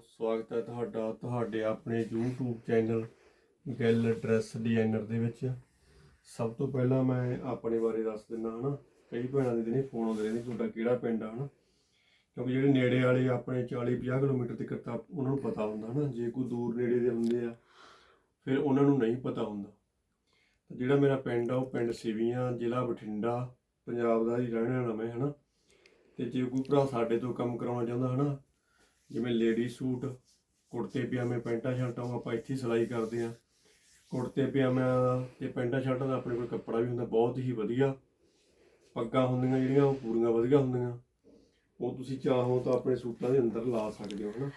ਸਵਾਗਤ ਹੈ ਤੁਹਾਡਾ, ਤੁਹਾਡੇ ਆਪਣੇ YouTube channel Gill dress designer ਦੇ ਵਿੱਚ। ਸਭ ਤੋਂ ਪਹਿਲਾਂ ਮੈਂ ਆਪਣੇ ਬਾਰੇ ਦੱਸ ਦਿੰਦਾ ਹਨਾ ਕਈ ਭੈਣਾਂ ਦੇ ਦਿਨੇ ਫੋਨ ਆਉਂਦੇ ਰਹਿੰਦੇ ਤੁਹਾਡਾ ਕਿਹੜਾ ਪਿੰਡ ਆ, ਹਨਾ? ਕਿਉਂਕਿ ਜਿਹੜੇ ਨੇੜੇ ਵਾਲੇ ਆਪਣੇ 40 50 ਕਿਲੋਮੀਟਰ ਤੱਕ ਤਾਂ ਉਹਨਾਂ ਨੂੰ ਪਤਾ ਹੁੰਦਾ, ਹਨਾ? ਜੇ ਕੋਈ ਦੂਰ ਨੇੜੇ ਦੇ ਹੁੰਦੇ ਆ, ਫਿਰ ਉਹਨਾਂ ਨੂੰ ਨਹੀਂ ਪਤਾ ਹੁੰਦਾ। ਤਾਂ ਜਿਹੜਾ ਮੇਰਾ ਪਿੰਡ ਆ, ਉਹ ਪਿੰਡ ਸਿਵੀਆਂ, ਜ਼ਿਲ੍ਹਾ ਬਠਿੰਡਾ, ਪੰਜਾਬ ਦਾ ਹੀ ਰਹਿਣ ਵਾਲਾ ਮੈਂ, ਹਨਾ? ਤੇ ਜੇ ਕੋਈ ਭਰਾ ਸਾਡੇ ਤੋਂ ਕੰਮ ਕਰਾਉਣਾ ਚਾਹੁੰਦਾ, ਹਨਾ? ਜਿਵੇਂ ਲੇਡੀ ਸੂਟ, ਕੁੜਤੇ, ਪਜਾਮੇ, ਪੈਂਟਾਂ, ਸ਼ਰਟਾਂ ਉਹ ਆਪਾਂ ਇੱਥੇ ਹੀ ਸਿਲਾਈ ਕਰਦੇ ਆ ਕੁੜਤੇ, ਪਜਾਮਿਆਂ ਦਾ ਤੇ ਪੈਂਟਾਂ, ਸ਼ਰਟਾਂ ਦਾ ਆਪਣੇ ਕੋਲ ਕੱਪੜਾ ਵੀ ਹੁੰਦਾ, ਬਹੁਤ ਹੀ ਵਧੀਆ। ਪੱਗਾਂ ਹੁੰਦੀਆਂ ਜਿਹੜੀਆਂ, ਉਹ ਪੂਰੀਆਂ ਵਧੀਆ ਹੁੰਦੀਆਂ। ਉਹ ਤੁਸੀਂ ਚਾਹੋ ਤਾਂ ਆਪਣੇ ਸੂਟਾਂ ਦੇ ਅੰਦਰ ਲਾ ਸਕਦੇ ਹੋ, ਹਨਾ।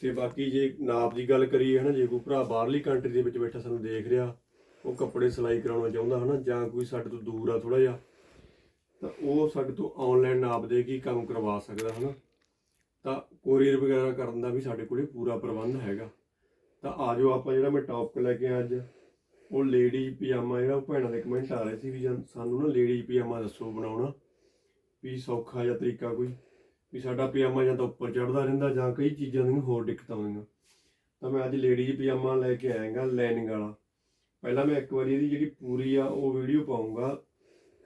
ਤੇ ਬਾਕੀ ਜੇ ਨਾਪ ਦੀ ਗੱਲ ਕਰੀਏ, ਹਨਾ, ਜੇ ਕੋਈ ਭਰਾ ਬਾਹਰਲੀ ਕੰਟਰੀ ਦੇ ਵਿੱਚ ਬੈਠਾ ਸਾਨੂੰ ਦੇਖ ਰਿਹਾ, ਉਹ ਕੱਪੜੇ ਸਿਲਾਈ ਕਰਾਉਣਾ ਚਾਹੁੰਦਾ, ਹਨਾ, ਜਾਂ ਕੋਈ ਸਾਡੇ ਤੋਂ ਦੂਰ ਆ ਥੋੜਾ ਜਿਹਾ, ਤਾਂ ਉਹ ਸਾਡੇ ਤੋਂ ਆਨਲਾਈਨ ਨਾਪ ਦੇ ਕੇ ਕੰਮ ਕਰਵਾ ਸਕਦਾ, ਹਨਾ। ਤਾਂ ਕੋਰੀਅਰ ਵਗੈਰਾ ਕਰਨ ਦਾ ਵੀ ਸਾਡੇ ਕੋਲੇ ਪੂਰਾ ਪ੍ਰਬੰਧ ਹੈਗਾ। ਤਾਂ ਆਜੋ ਆਪਾਂ ਜਿਹੜਾ ਮੈਂ ਟੌਪਿਕ ਲੈ ਕੇ ਆਇਆ ਅੱਜ, ਉਹ ਲੇਡੀ ਪਜਾਮਾ ਜਿਹੜਾ ਉਹ ਭੈਣਾਂ ਦੇ ਕਮੈਂਟ ਆ ਰਹੇ ਸੀ ਵੀ ਜਾਂ ਸਾਨੂੰ ਨਾ ਲੇਡੀ ਪਜਾਮਾ ਦੱਸੋ ਬਣਾਉਣਾ, ਵੀ ਸੌਖਾ ਜਾਂ ਤਰੀਕਾ ਕੋਈ, ਵੀ ਸਾਡਾ ਪਜਾਮਾ ਜਾਂ ਤਾਂ ਉੱਪਰ ਚੜਦਾ ਰਹਿੰਦਾ ਜਾਂ ਕਈ ਚੀਜ਼ਾਂ ਦੀਆਂ ਹੋਰ ਦਿੱਕਤਾਂ ਆਉਂਦੀਆਂ ਤਾਂ ਮੈਂ ਅੱਜ ਲੇਡੀ ਪਜਾਮਾ ਲੈ ਕੇ ਆਇਆਗਾ ਲਾਈਨਿੰਗ ਵਾਲਾ। ਪਹਿਲਾਂ ਮੈਂ ਇੱਕ ਵਾਰੀ ਇਹਦੀ ਜਿਹੜੀ ਪੂਰੀ ਆ ਉਹ ਵੀਡੀਓ ਪਾਉਂਗਾ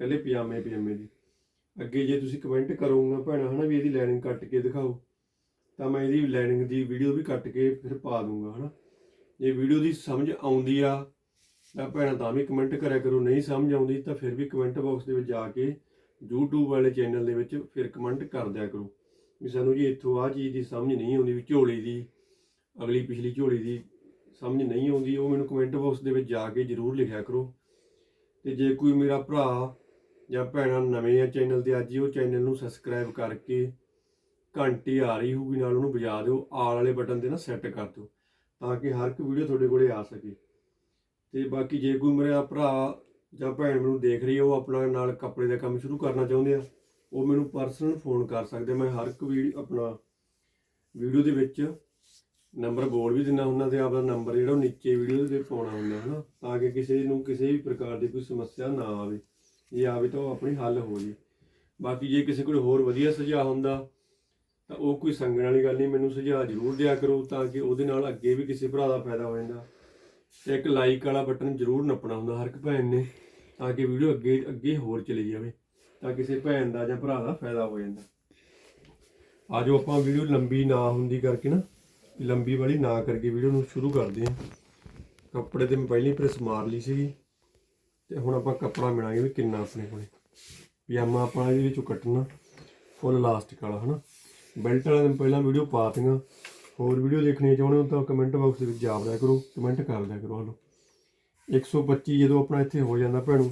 ਕੱਲੇ ਪਜਾਮੇ ਪਜਾਮੇ ਦੀ। ਅੱਗੇ ਜੇ ਤੁਸੀਂ ਕਮੈਂਟ ਕਰੋਗੇ ਭੈਣਾ, ਹਨਾ ਵੀ ਇਹਦੀ ਲਾਈਨਿੰਗ ਕੱਟ ਕੇ ਦਿਖਾਓ। ਤਾਂ ਮੈਂ ਇਹਦੀ ਲਾਈਨਿੰਗ ਦੀ ਵੀਡੀਓ ਵੀ ਕੱਟ ਕੇ ਫਿਰ ਪਾ ਦੂੰਗਾ, ਹਨਾ। ਜੇ ਵੀਡੀਓ ਦੀ ਸਮਝ ਆਉਂਦੀ ਆ, ਤਾਂ ਭੈਣਾਂ ਤਾਂ ਵੀ ਕਮੈਂਟ ਕਰਿਆ ਕਰੋ, ਨਹੀਂ ਸਮਝ ਆਉਂਦੀ ਤਾਂ ਫਿਰ ਵੀ ਕਮੈਂਟ ਬਾਕਸ ਦੇ ਵਿੱਚ ਜਾ ਕੇ YouTube ਵਾਲੇ ਚੈਨਲ ਦੇ ਵਿੱਚ ਫਿਰ ਕਮੈਂਟ ਕਰ ਦਿਆ ਕਰੋ ਵੀ ਸਾਨੂੰ ਜੀ ਇੱਥੋਂ ਆਹ ਚੀਜ਼ ਦੀ ਸਮਝ ਨਹੀਂ ਆਉਂਦੀ ਵੀ ਝੋਲੀ ਦੀ, ਅਗਲੀ ਪਿਛਲੀ ਝੋਲੀ ਦੀ ਸਮਝ ਨਹੀਂ ਆਉਂਦੀ, ਉਹ ਮੈਨੂੰ ਕਮੈਂਟ ਬਾਕਸ ਦੇ ਵਿੱਚ ਜਾ ਕੇ ਜਰੂਰ ਲਿਖਿਆ ਕਰੋ। ਤੇ ਜੇ ਕੋਈ ਮੇਰਾ ਭਰਾ ਜਾਂ ਭੈਣਾਂ ਨਵੇਂ ਆ ਚੈਨਲ ਤੇ, ਅੱਜ ਹੀ ਉਹ ਚੈਨਲ ਨੂੰ ਸਬਸਕ੍ਰਾਈਬ ਕਰਕੇ ਘੰਟੀ ਆ ਰਹੀ ਹੋਊਗੀ ਨਾਲ ਉਹਨੂੰ ਵਜਾ ਦਿਓ, ਆਲ ਵਾਲੇ ਬਟਨ ਤੇ ਨਾ ਸੈੱਟ ਕਰ ਦਿਓ, ਤਾਂ ਕਿ ਹਰ ਇੱਕ ਵੀਡੀਓ ਤੁਹਾਡੇ ਕੋਲੇ ਆ ਸਕੇ। ਤੇ ਬਾਕੀ ਜੇ ਕੋਈ ਮੇਰਾ ਭਰਾ ਜਾਂ ਭੈਣ ਮੈਨੂੰ ਦੇਖ ਰਹੀ ਹੈ ਉਹ ਆਪਣਾ ਨਾਲ ਕੱਪੜੇ ਦਾ ਕੰਮ ਸ਼ੁਰੂ ਕਰਨਾ ਚਾਹੁੰਦੇ ਆ, ਉਹ ਮੈਨੂੰ ਪਰਸਨਲ ਫੋਨ ਕਰ ਸਕਦੇ ਮੈਂ ਹਰ ਇੱਕ ਵੀ ਆਪਣਾ ਵੀਡੀਓ ਦੇ ਵਿੱਚ ਨੰਬਰ ਬੋਲ ਵੀ ਦਿੰਦਾ ਹੁੰਦਾ ਤੇ ਆਪਦਾ ਨੰਬਰ ਜਿਹੜਾ ਉਹ ਨੀਚੇ ਵੀਡੀਓ ਦੇ ਪਾਉਣਾ ਹੁੰਦਾ ਹਨਾ, ਤਾਂ ਕਿ ਕਿਸੇ ਨੂੰ ਕਿਸੇ ਵੀ ਪ੍ਰਕਾਰ ਦੀ ਕੋਈ ਸਮੱਸਿਆ ਨਾ ਆਵੇ। ਜੇ ਆਵੇ ਤਾਂ ਉਹ ਆਪਣੀ ਹੱਲ ਹੋ ਜੇ। ਬਾਕੀ ਜੇ ਕਿਸੇ ਕੋਲ ਹੋਰ ਵਧੀਆ ਸੁਝਾਅ ਹੁੰਦਾ ਤਾਂ ਉਹ ਕੋਈ ਸੰਗਣ ਵਾਲੀ ਗੱਲ ਨਹੀਂ, ਮੈਨੂੰ ਸੁਝਾਅ ਜ਼ਰੂਰ ਦਿਆ ਕਰੋ ਤਾਂ ਕਿ ਉਹਦੇ ਨਾਲ ਅੱਗੇ ਵੀ ਕਿਸੇ ਭਰਾ ਦਾ ਫਾਇਦਾ ਹੋ ਜਾਂਦਾ। ਤੇ ਇੱਕ ਲਾਈਕ ਵਾਲਾ ਬਟਨ ਜ਼ਰੂਰ ਨੱਪਣਾ ਹੁੰਦਾ ਹਰ ਇੱਕ ਭੈਣ ਨੇ, ਤਾਂ ਕਿ ਵੀਡੀਓ ਅੱਗੇ ਅੱਗੇ ਹੋਰ ਚਲੀ ਜਾਵੇ, ਤਾਂ ਕਿਸੇ ਭੈਣ ਦਾ ਜਾਂ ਭਰਾ ਦਾ ਫਾਇਦਾ ਹੋ ਜਾਂਦਾ। ਆਜੋ ਆਪਾਂ ਵੀਡੀਓ ਲੰਬੀ ਨਾ ਹੁੰਦੀ ਕਰਕੇ ਨਾ, ਲੰਬੀ ਵਾਲੀ ਨਾ ਕਰਕੇ ਵੀਡੀਓ ਨੂੰ ਸ਼ੁਰੂ ਕਰਦੇ ਹਾਂ। ਕੱਪੜੇ ਤੇ ਮੈਂ ਪਹਿਲੀ ਹੀ ਪ੍ਰੈਸ ਮਾਰ ਲਈ ਸੀਗੀ, ਤੇ ਹੁਣ ਆਪਾਂ ਕੱਪੜਾ ਮਿਲਾਂਗੇ ਵੀ ਕਿੰਨਾ ਆਪਣੇ ਕੋਲੇ। ਪਜਾਮਾ ਆਪਾਂ ਇਹਦੇ ਵਿੱਚੋਂ ਕੱਟਣਾ, ਫੁੱਲ ਲਾਸਟਿਕ ਵਾਲਾ, ਹਨਾ? ਬੈਲਟ ਵਾਲਾ ਦਿਨ ਪਹਿਲਾਂ ਵੀਡੀਓ ਪਾਤੀਆਂ, ਹੋਰ ਵੀਡੀਓ ਦੇਖਣੀ ਚਾਹੁੰਦੇ ਹੋ ਤਾਂ ਕਮੈਂਟ ਬਾਕਸ ਦੇ ਵਿੱਚ ਜਾ ਦਿਆ ਕਰੋ ਕਮੈਂਟ ਕਰ ਦਿਆ ਕਰੋ ਹਲੋ 125 ਜਦੋਂ ਆਪਣਾ ਇੱਥੇ ਹੋ ਜਾਂਦਾ ਭੈਣੂ,